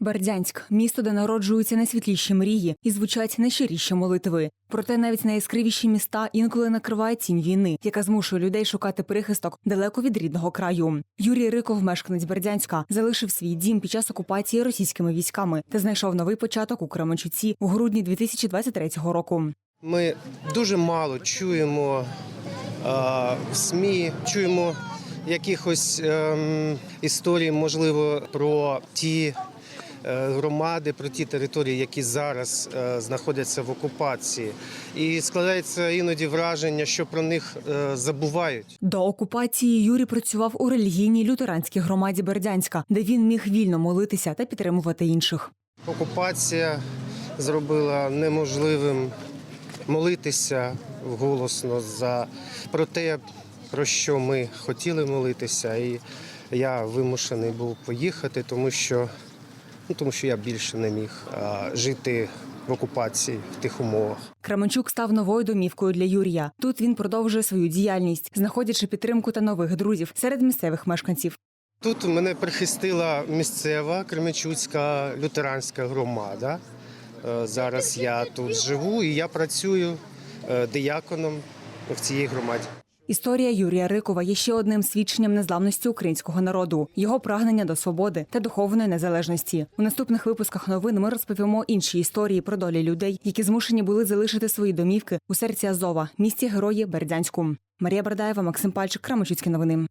Бердянськ місто, де народжуються найсвітліші мрії і звучать найщиріші молитви. Проте навіть найяскравіші міста інколи накриває тінь війни, яка змушує людей шукати прихисток далеко від рідного краю. Юрій Риков, мешканець Бердянська, залишив свій дім під час окупації російськими військами та знайшов новий початок у Кременчуці у грудні 2023 року. Ми дуже мало чуємо а, в СМІ, чуємо якихось ем, історій, можливо, про ті е, громади, про ті території, які зараз е, знаходяться в окупації. І складається іноді враження, що про них е, забувають. До окупації Юрій працював у релігійній лютеранській громаді Бердянська, де він міг вільно молитися та підтримувати інших. Окупація зробила неможливим молитися голосно за про те, про що ми хотіли молитися. І я вимушений був поїхати, тому що, ну, тому що я більше не міг а, жити в окупації в тих умовах. Кременчук став новою домівкою для Юрія. Тут він продовжує свою діяльність, знаходячи підтримку та нових друзів серед місцевих мешканців. Тут мене прихистила місцева Кременчуцька лютеранська громада. Е, Зараз я тут живу і я працюю е, дияконом в цій громаді. Історія Юрія Рикова є ще одним свідченням незламності українського народу, його прагнення до свободи та духовної незалежності. У наступних випусках новин ми розповімо інші історії про долі людей, які змушені були залишити свої домівки у серці Азова, місті герої Бердянську. Марія Бардаєва, Максим Пальчик, Крамочицькі новини.